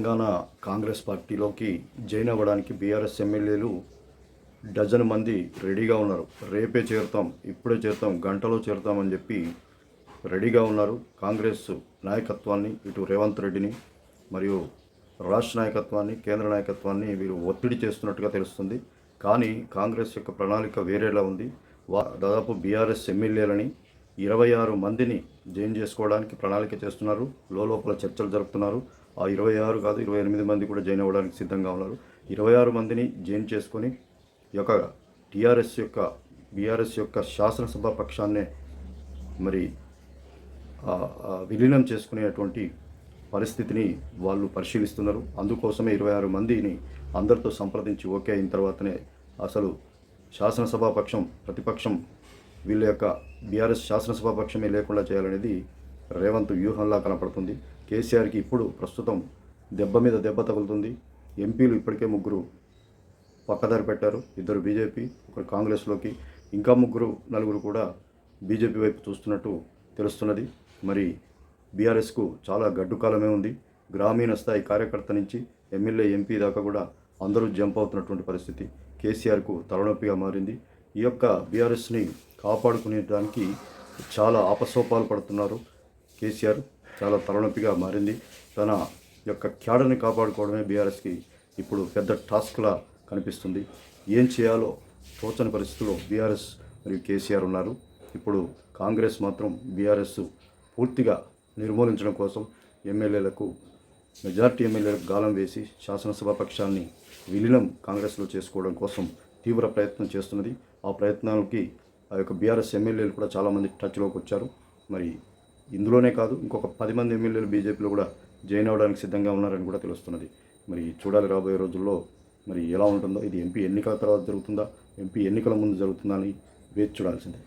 తెలంగాణ కాంగ్రెస్ పార్టీలోకి జాయిన్ అవ్వడానికి బీఆర్ఎస్ ఎమ్మెల్యేలు డజన్ మంది రెడీగా ఉన్నారు. రేపే చేరుతాం ఇప్పుడే చేరుతాం గంటలో చేరుతామని చెప్పి రెడీగా ఉన్నారు. కాంగ్రెస్ నాయకత్వాన్ని ఇటు రేవంత్ రెడ్డిని మరియు రాష్ట్ర నాయకత్వాన్ని కేంద్ర నాయకత్వాన్ని వీరు ఒత్తిడి చేస్తున్నట్టుగా తెలుస్తుంది. కానీ కాంగ్రెస్ యొక్క ప్రణాళిక వేరేలా ఉంది. వా దాదాపు బీఆర్ఎస్ ఎమ్మెల్యేలని ఇరవై ఆరు మందిని జైన్ చేసుకోవడానికి ప్రణాళిక చేస్తున్నారు. లోపల చర్చలు జరుపుతున్నారు. ఆ ఇరవై ఆరు కాదు ఇరవై ఎనిమిది మంది కూడా జాయిన్ అవ్వడానికి సిద్ధంగా ఉన్నారు. ఇరవై ఆరు మందిని జాయిన్ చేసుకొని ఈ యొక్క టీఆర్ఎస్ యొక్క బీఆర్ఎస్ యొక్క శాసనసభ పక్షాన్నే మరి విలీనం చేసుకునేటువంటి పరిస్థితిని వాళ్ళు పరిశీలిస్తున్నారు. అందుకోసమే ఇరవై ఆరు మందిని అందరితో సంప్రదించి ఓకే అయిన తర్వాతనే అసలు శాసనసభా పక్షం ప్రతిపక్షం వీళ్ళ యొక్క బీఆర్ఎస్ శాసనసభా పక్షమే లేకుండా చేయాలనేది రేవంత్ వ్యూహంలా కనపడుతుంది. కేసీఆర్కి ఇప్పుడు ప్రస్తుతం దెబ్బ మీద దెబ్బ తగులుతుంది. ఎంపీలు ఇప్పటికే ముగ్గురు పక్కదారి పెట్టారు. ఇద్దరు బీజేపీ ఒకరు కాంగ్రెస్లోకి ఇంకా ముగ్గురు నలుగురు కూడా బీజేపీ వైపు చూస్తున్నట్టు తెలుస్తున్నది. మరి బీఆర్ఎస్కు చాలా గడ్డు కాలమే ఉంది. గ్రామీణ స్థాయి కార్యకర్త నుంచి ఎమ్మెల్యే ఎంపీ దాకా కూడా అందరూ జంప్ అవుతున్నటువంటి పరిస్థితి. కేసీఆర్కు తలనొప్పిగా మారింది. ఈ యొక్క బీఆర్ఎస్ని కాపాడుకునేదానికి చాలా ఆపసోపాలు పడుతున్నారు. కేసీఆర్ చాలా తలనొప్పిగా మారింది. తన యొక్క క్యాడర్ని కాపాడుకోవడమే బీఆర్ఎస్కి ఇప్పుడు పెద్ద టాస్క్లా కనిపిస్తుంది. ఏం చేయాలో తోచని పరిస్థితుల్లో బీఆర్ఎస్ మరియు కేసీఆర్ ఉన్నారు. ఇప్పుడు కాంగ్రెస్ మాత్రం బీఆర్ఎస్ పూర్తిగా నిర్మూలించడం కోసం ఎమ్మెల్యేలకు మెజార్టీ ఎమ్మెల్యేలకు గాలం వేసి శాసనసభ పక్షాన్ని విలీనం కాంగ్రెస్లో చేసుకోవడం కోసం తీవ్ర ప్రయత్నం చేస్తున్నది. ఆ ప్రయత్నాలకి ఆ యొక్క బీఆర్ఎస్ ఎమ్మెల్యేలు కూడా చాలామంది టచ్లోకి వచ్చారు. మరి ఇందులోనే కాదు ఇంకొక పది మంది ఎమ్మెల్యేలు బీజేపీలో కూడా జాయిన్ అవ్వడానికి సిద్ధంగా ఉన్నారని కూడా తెలుస్తున్నది. మరి చూడాలి రాబోయే రోజుల్లో మరి ఎలా ఉంటుందో. ఇది ఎంపీ ఎన్నికల తర్వాత జరుగుతుందా? ఎంపీ ఎన్నికల ముందు జరుగుతుందా అని వేచి చూడాల్సిందే.